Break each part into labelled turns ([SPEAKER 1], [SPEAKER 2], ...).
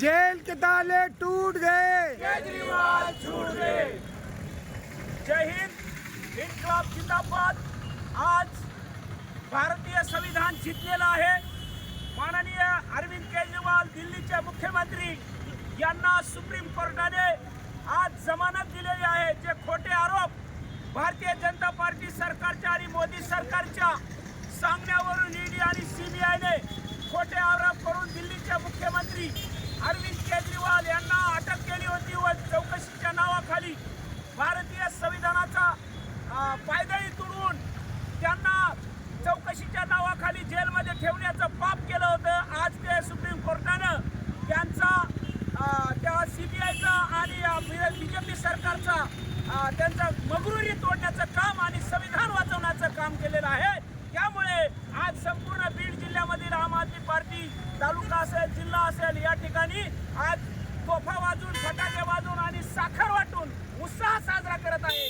[SPEAKER 1] Gel के ताले टूट गए।
[SPEAKER 2] केजरीवाल छूट गए। जय हिंद इनकलाब जिंदाबाद। आज भारतीय संविधान जिंकलेलं आहे. माननीय अरविंद केजरीवाल दिल्लीचे मुख्यमंत्री यांना सुप्रीम कोर्टाने आज जमानत दिलेली आहे. जे खोटे आरोप भारतीय जनता पार्टी सरकारच्या आणि मोदी सरकारच्या सांगण्यावरून ईडी आणि सीबीआयने खोटे आरोप करून दिल्लीचे मुख्यमंत्री सरकारचा त्यांचा मगरुरी तोडण्याचं काम आणि संविधान वाचवण्याचं काम केलेलं आहे. त्यामुळे आज संपूर्ण बीड जिल्ह्यामधील आम आदमी पार्टी तालुका असेल जिल्हा असेल या ठिकाणी आज तोफा वाजून फटाके वाजून आणि साखर वाटून उत्साह साजरा करत आहे.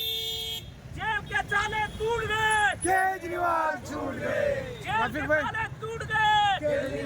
[SPEAKER 2] जेल के चाले टूट गए
[SPEAKER 1] केजरीवाल छूट गए राफिक
[SPEAKER 2] के। ताले टूट गए